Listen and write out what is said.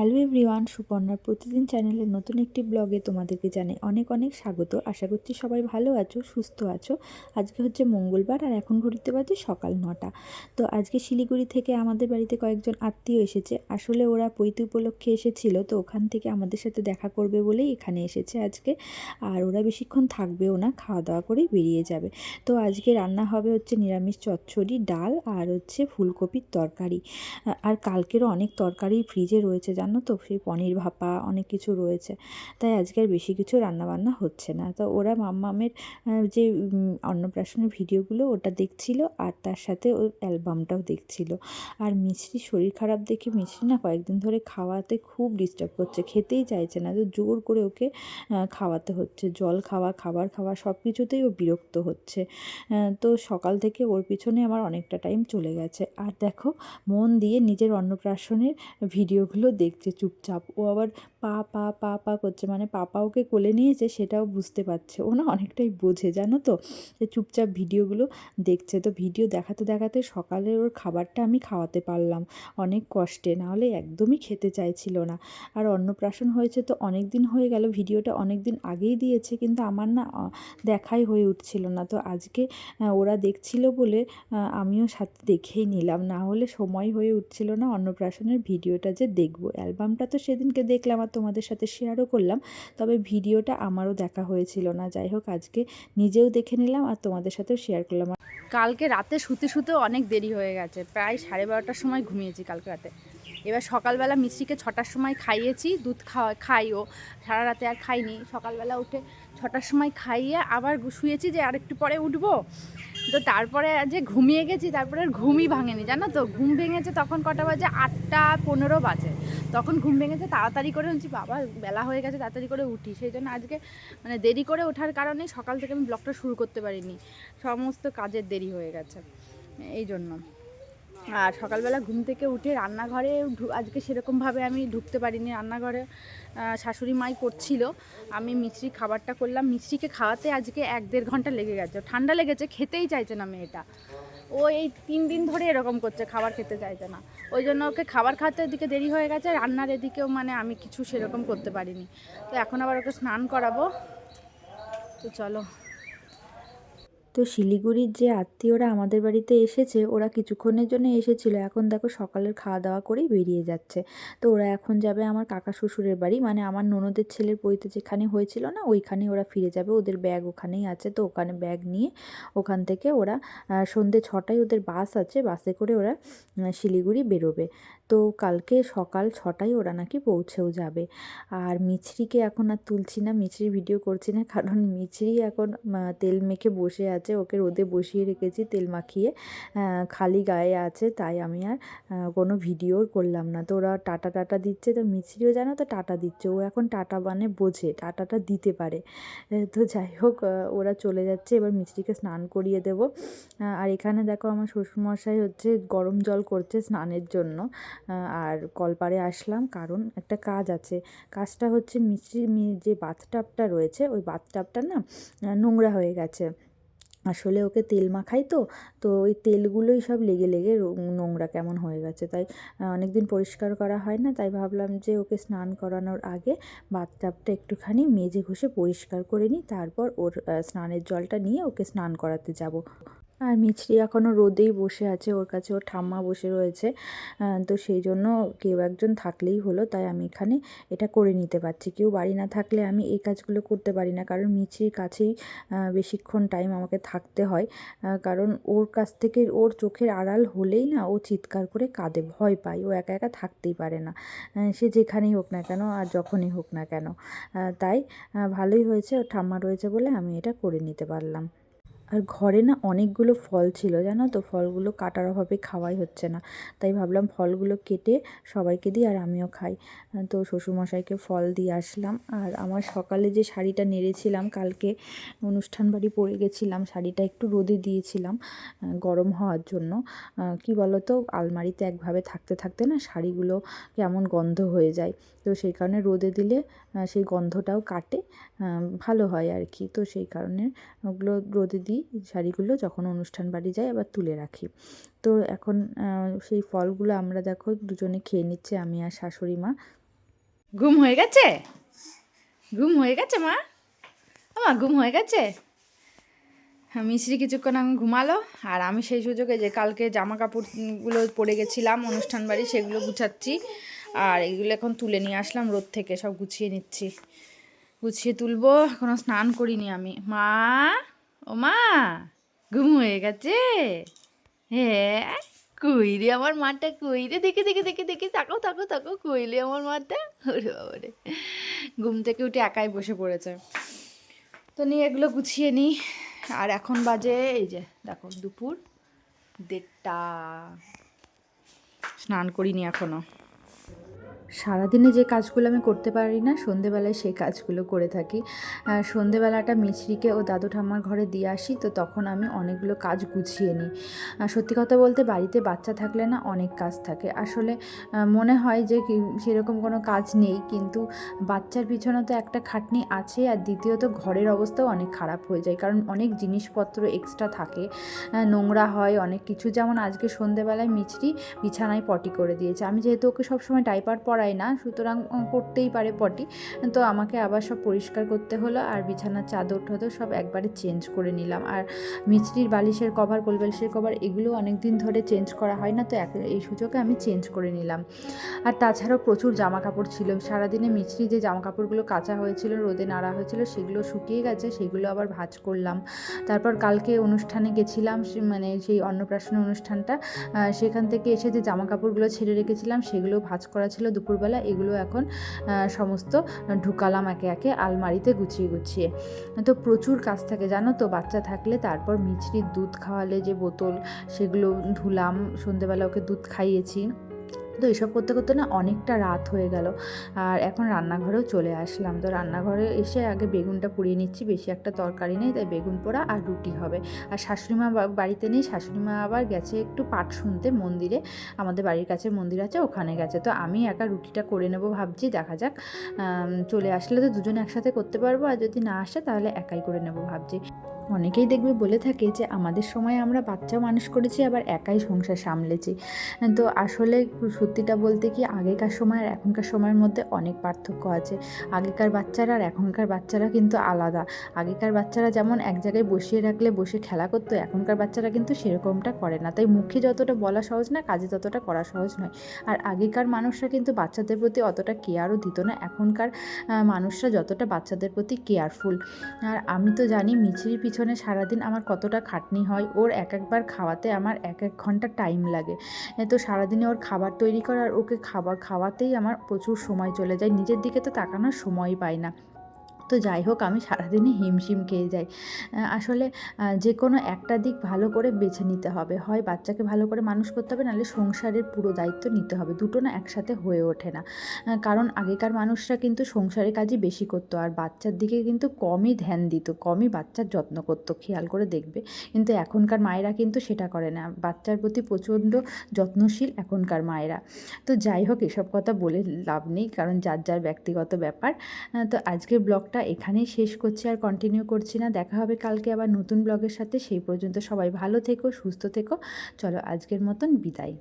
Hello everyone, সুপর্ণার প্রতিদিন চ্যানেলের নতুন একটি ব্লগে তোমাদেরকে জানাই অনেক অনেক স্বাগত। আশা করছি সবাই ভালো আছো, সুস্থ আছো। আজকে হচ্ছে মঙ্গলবার আর এখন ঘড়িতে বাজে সকাল নটা। তো আজকে শিলিগুড়ি থেকে আমাদের বাড়িতে কয়েকজন আত্মীয় এসেছে। আসলে ওরা পৈতে উপলক্ষে এসেছিল, তো ওখান থেকে আমাদের সাথে দেখা করবে বলেই এখানে এসেছে আজকে। আর ওরা বেশিক্ষণ থাকবেও না, খাওয়া দাওয়া করেই বেরিয়ে যাবে। তো আজকে রান্না হবে হচ্ছে নিরামিষ চচ্চড়ি, ডাল আর হচ্ছে ফুলকপির তরকারি। আর কালকেরও অনেক তরকারি ফ্রিজে রয়েছে, জানো? তো সেই পনির ভাপা অনেক কিছু রয়েছে। তাই আজকে আর বেশি কিছু রান্নাবান্না হচ্ছে না। তো ওরা মাম্মামের যে অন্নপ্রাশনের ভিডিওগুলো ওটা দেখছিল আর তার সাথে ওর অ্যালবামটাও দেখছিল। আর মিছরি শরীর খারাপ দেখে মিছরি না কয়েকদিন ধরে খাওয়াতে খুব ডিস্টার্ব করছে। খেতেই চাইছে না। তো জোর করে ওকে খাওয়াতে হচ্ছে। জল খাওয়া, খাবার খাওয়া সব কিছুতেই ও বিরক্ত হচ্ছে। তো সকাল থেকে ওর পিছনে আমার অনেকটা টাইম চলে গেছে। আর দেখো, মন দিয়ে নিজের অন্নপ্রাশনের ভিডিওগুলো দেখছে চুপচাপ। ও আবার পা পা পা পা করছে। মানে পাপা ওকে কোলে নিয়েছে, সেটাও বুঝতে পারছে। ও না অনেকটাই বোঝে, জানো তো? চুপচাপ ভিডিওগুলো দেখছে। তো ভিডিও দেখাতে দেখাতে সকালে ওর খাবারটা আমি খাওয়াতে পারলাম। অনেক কষ্টে নাহলে একদমই খেতে চাইছিল না। আর অন্নপ্রাশন হয়েছে তো অনেক দিন হয়ে গেল। ভিডিওটা অনেক দিন আগেই দিয়েছে, কিন্তু আমার না দেখাই হয়ে উঠছিল না। তো আজকে ওরা দেখছিল বলে আমিও সাথে দেখেই নিলাম। না হলে সময় হয়ে উঠছিল না অন্নপ্রাশনের ভিডিওটা যে দেখব। অ্যালবামটা তো সেদিনকে দেখলাম আর তোমাদের সাথে শেয়ারও করলাম, তবে ভিডিওটা আমারও দেখা হয়েছিল না। যাই হোক, আজকে নিজেও দেখে নিলাম আর তোমাদের সাথেও শেয়ার করলাম। কালকে রাতে শুতে শুতেও অনেক দেরি হয়ে গেছে, প্রায় সাড়ে বারোটার সময় ঘুমিয়েছি কালকে রাতে। এবার সকালবেলা মিষ্টিকে ছটার সময় খাইয়েছি, দুধ খাওয়া, খাইও, সারা রাতে আর খাইনি। সকালবেলা উঠে ছটার সময় খাইয়ে আবার শুয়েছি যে আর একটু পরে উঠবো। তো তারপরে যে ঘুমিয়ে গেছি, তারপরে ঘুমই ভাঙেনি, জানো তো? ঘুম ভেঙেছে তখন কটা বাজে? আটটা পনেরো বাজে। তখন ঘুম ভেঙেছে, তাড়াতাড়ি করে হচ্ছে বাবা, বেলা হয়ে গেছে, তাড়াতাড়ি করে উঠি। সেই জন্য আজকে মানে দেরি করে ওঠার কারণে সকাল থেকে আমি ব্লগটা শুরু করতে পারিনি। সমস্ত কাজের দেরি হয়ে গেছে, এই জন্য। আর সকালবেলা ঘুম থেকে উঠে রান্নাঘরে আজকে সেরকমভাবে আমি ঢুকতে পারিনি রান্নাঘরে। শাশুড়ি মাই করছিল। আমি মিষ্টি খাবারটা করলাম। মিষ্টিকে খাওয়াতে আজকে এক দেড় ঘণ্টা লেগে গেছে। ঠান্ডা লেগেছে, খেতেই চাইছে না মেয়েটা। ও এই তিন দিন ধরে এরকম করছে, খাবার খেতে চাইছে না। ওই জন্য ওকে খাবার খাওয়াতে ওদিকে দেরি হয়ে গেছে। রান্নার এদিকেও মানে আমি কিছু সেরকম করতে পারিনি। তো এখন আবার ওকে স্নান করাবো। তো চলো। তো শিলিগুড়ির যে আত্মীয়রা আমাদের বাড়িতে এসেছে, ওরা কিছুক্ষণের জন্য এসেছিল। এখন দেখো সকালের খাওয়া দাওয়া করেই বেরিয়ে যাচ্ছে। তো ওরা এখন যাবে আমার কাকা শ্বশুরের বাড়ি। মানে আমার ননদের ছেলের পৈতে যেখানে হয়েছিল না ওইখানে ওরা ফিরে যাবে। ওদের ব্যাগ ওখানেই আছে। তো ওখানে ব্যাগ নিয়ে ওখান থেকে ওরা সন্ধ্যে ছটায় ওদের বাস আছে। বাসে করে ওরা শিলিগুড়ি বেরোবে। তো কালকে সকাল ছটায় ওরা নাকি পৌঁছেও যাবে। আর মিছরিকে এখন আর তুলছি না, মিছরি ভিডিও করছি না, কারণ মিছরি এখন তেল মেখে বসে আছে, ওকে রোদে বসিয়ে রেখেছি তেল মাখিয়ে খালি গায়ে আছে, তাই আমি আর কোনো ভিডিও করলাম না। তো ওরা টাটা টাটা দিচ্ছে, তো মিছরিও জানো তো টাটা দিচ্ছে, ও এখন টাটা মানে বোঝে, টাটাটা দিতে পারে। তো যাই হোক ওরা চলে যাচ্ছে, এবার মিছরিকে স্নান করিয়ে দেব। আর এখানে দেখো আমার শ্বশুরমশাই হচ্ছে গরম জল করছে স্নানের জন্য। আর কলপারে আসলাম। কারণ একটা কাজ আছে। কাজটা হচ্ছে মিষ্টির যে বাথটাবটা রয়েছে, ওই বাথটাবটা না নোংরা হয়ে গেছে। আসলে ওকে তেল মাখাই তো তো ওই তেলগুলোই সব লেগে লেগে নোংরা কেমন হয়ে গেছে। তাই অনেক দিন পরিষ্কার করা হয় না, তাই ভাবলাম যে ওকে স্নান করানোর আগে বাথটাবটা একটুখানি মেজে ঘষে পরিষ্কার করে নিই। তারপর ওর স্নানের জলটা নিয়ে ওকে স্নান করাতে যাব। আর মিছরি এখনও রোদেই বসে আছে, ওর কাছে ওর ঠাম্মা বসে রয়েছে। তো সেই জন্য কেউ একজন থাকলেই হলো, তাই আমি এখানে এটা করে নিতে পারছি। কেউ বাড়ি না থাকলে আমি এই কাজগুলো করতে পারি না, কারণ মিছরির কাছেই বেশিক্ষণ টাইম আমাকে থাকতে হয়। কারণ ওর কাছ থেকে ওর চোখের আড়াল হলেই না ও চিৎকার করে কাঁদে, ভয় পায়। ও একা একা থাকতেই পারে না। সে যেখানেই হোক না কেন আর যখনই হোক না কেন। তাই ভালোই হয়েছে ঠাম্মা রয়েছে বলে আমি এটা করে নিতে পারলাম। আর ঘরে না অনেকগুলো ফল ছিল, জানো তো? ফলগুলো কাটার অভাবে খাওয়াই হচ্ছে না। তাই ভাবলাম ফলগুলো কেটে সবাইকে দিই আর আমিও খাই। তো শ্বশুরমশাইকে ফল দিয়ে আসলাম। আর আমার সকালে যে শাড়িটা নেড়েছিলাম, কালকে অনুষ্ঠান বাড়ি পরে গেছিলাম, শাড়িটা একটু রোদে দিয়েছিলাম গরম হওয়ার জন্য। কি বলো তো আলমারিতে একভাবে থাকতে থাকতে না শাড়িগুলো কেমন গন্ধ হয়ে যায়। তো সেই কারণে রোদে দিলে সেই গন্ধটাও কাটে ভালো হয় আর কি। তো সেই কারণে ওগুলো রোদে দিই। শাড়িগুলো যখন অনুষ্ঠান বাড়ি যাই আবার তুলে রাখি। তো এখন সেই ফলগুলো আমরা দেখো দুজনে খেয়ে নিচ্ছে, আমি আর শাশুড়ি মা। ঘুম হয়ে গেছে? ঘুম হয়ে গেছে মা? মা ঘুম হয়ে গেছে? হ্যাঁ মিশ্রি কিছুক্ষণ আমি ঘুমালো, আর আমি সেই সুযোগে যে কালকে জামা কাপড়গুলো পরে গেছিলাম অনুষ্ঠান বাড়ি, সেগুলো গুছাচ্ছি, আর এগুলো এখন তুলে নিয়ে আসলাম, রোদ থেকে সব গুছিয়ে নিচ্ছি। গুছিয়ে তুলবো, এখনও স্নান করিনি আমি। মা! ও মা ঘুম হয়ে গেছে? হ্যাঁ কই রে আমার মাটা কই রে দেখে দেখে দেখে দেখে, তাকাও তাকাও তাকাও কই রে আমার মাটা ওরে বাবারে। ঘুম থেকে উঠে একাই বসে পড়েছে। তো নিয়ে এগুলো গুছিয়ে নিই। আর এখন বাজে, এই যে, দেখো, দুপুর দেড়টা। স্নান করিনি এখনও। সারাদিনে যে কাজগুলো আমি করতে পারি না, সন্ধেবেলায় সেই কাজগুলো করে থাকি। সন্ধেবেলাটা মিছরিকে ও দাদু ঠাম্মার ঘরে দিয়ে আসি, তো তখন আমি অনেকগুলো কাজ গুছিয়ে নিই। সত্যি কথা বলতে বাড়িতে বাচ্চা থাকলে না অনেক কাজ থাকে। আসলে মনে হয় যে সেরকম কোনো কাজ নেই, কিন্তু বাচ্চার পিছনে তো একটা খাটনি আছে আর দ্বিতীয়ত ঘরের অবস্থাও অনেক খারাপ হয়ে যায়, কারণ অনেক জিনিসপত্র এক্সট্রা থাকে। নোংরা হয়, অনেক কিছু। যেমন আজকে সন্ধেবেলায় মিছরি বিছানায় পটি করে দিয়েছে। আমি যেহেতু ওকে সবসময় ডাইপার পরাই না, সুতরাং করতেই পারে পটি তো আমাকে আবার সব পরিষ্কার করতে হলো, আর বিছানার চাদর টাদর সব একবারে চেঞ্জ করে নিলাম। আর মিছরির বালিশের কভার, কোলবালিশের কভার এগুলো অনেক দিন ধরে চেঞ্জ করা হয় না, তো এই সুযোগে আমি চেঞ্জ করে নিলাম। আর তাছাড়াও প্রচুর জামা কাপড় ছিল। সারাদিনে মিছরি যে জামা কাপড়গুলো কাঁচা হয়েছিল, রোদে নাড়া হয়েছিল, সেগুলো শুকিয়ে গেছে, সেগুলো আবার ভাজ করলাম। তারপর কালকে অনুষ্ঠানে গেছিলাম মানে সেই অন্নপ্রাশন অনুষ্ঠানটা সেখান থেকে এসে যে জামা কাপড়গুলো ছেড়ে রেখেছিলাম, সেগুলো ভাজ করা ছিল দুপুরবেলা এগুলো এখন সমস্ত ঢুকালাম একে একে আলমারিতে গুছিয়ে গুছিয়ে। তো প্রচুর কাজ থাকে জানো তো, বাচ্চা থাকলে তারপর মিছরির দুধ খাওয়ালে যে বোতল, সেগুলো ধুলাম, সন্ধেবেলা ওকে দুধ খাইয়েছি। তো এসব করতে করতে না অনেকটা রাত হয়ে গেল। আর এখন রান্নাঘরেও চলে আসলাম। তো রান্নাঘরে এসে আগে বেগুনটা পুড়িয়ে নিচ্ছি। বেশি একটা তরকারি নেই, তাই বেগুন পোড়া আর রুটি হবে। আর শাশুড়িমা বাড়িতে নেই। শাশুড়িমা আবার গেছে একটু পাঠ শুনতে মন্দিরে। আমাদের বাড়ির কাছে মন্দির আছে, ওখানে গেছে। তো আমি একা রুটিটা করে নেব ভাবছি, দেখা যাক চলে আসলে তো দুজনে একসাথে করতে পারব। আর যদি না আসে, তাহলে একাই করে নেব ভাবছি। অনেকেই দেখবে বলে থাকে যে, আমাদের সময় আমরা বাচ্চা মানুষ করেছি, আবার একাই সংসার সামলেছি। তো আসলে সত্যিটা বলতে কি, আগেকার সময় আর এখনকার সময়ের মধ্যে অনেক পার্থক্য আছে। আগেকার বাচ্চারা আর এখনকার বাচ্চারা কিন্তু আলাদা। আগেকার বাচ্চারা যেমন এক জায়গায় বসিয়ে রাখলে, বসে খেলা করতো, এখনকার বাচ্চারা কিন্তু সেরকমটা করে না। তাই মুখে যতটা বলা সহজ না, কাজে ততটা করা সহজ নয়। আর আগেকার মানুষরা কিন্তু বাচ্চাদের প্রতি অতটা কেয়ারও দিত না। এখনকার মানুষরা যতটা বাচ্চাদের প্রতি কেয়ারফুল। আর আমি তো জানি মিছিরির পিছনে সারাদিন আমার কতটা খাটনি হয়, ওর এক একবার খাওয়াতে আমার এক এক ঘণ্টা টাইম লাগে। তো সারাদিনে ওর খাবার তৈরি করা আর ওকে খাবার খাওয়াতেই আমার প্রচুর সময় চলে যায়, নিজের দিকে তো তাকানোর সময় পায় না। তো যাই হোক, আমি সারাদিনই হিমশিম খেয়ে যাই। আসলে যে কোনো একটা দিক ভালো করে বেছে নিতে হবে। হয় বাচ্চাকে ভালো করে মানুষ করতে হবে, নাহলে সংসারের পুরো দায়িত্ব নিতে হবে। দুটো না একসাথে হয়ে ওঠে না। কারণ আগেকার মানুষরা কিন্তু সংসারের কাজই বেশি করতো, আর বাচ্চার দিকে কিন্তু কমই ধ্যান দিত, কমই বাচ্চার যত্ন করতো, খেয়াল করে দেখবে। কিন্তু এখনকার মায়েরা কিন্তু সেটা করে না। বাচ্চার প্রতি প্রচণ্ড যত্নশীল এখনকার মায়েরা। তো যাই হোক, এসব কথা বলে লাভ নেই, কারণ যার যার ব্যক্তিগত ব্যাপার। তো আজকের ব্লগটা এখানেই শেষ করছি আর কন্টিনিউ করছি না। দেখা হবে কালকে আবার নতুন ব্লগের সাথে। সেই পর্যন্ত সবাই ভালো থেকো, সুস্থ থেকো। চলো আজকের মতন বিদায়।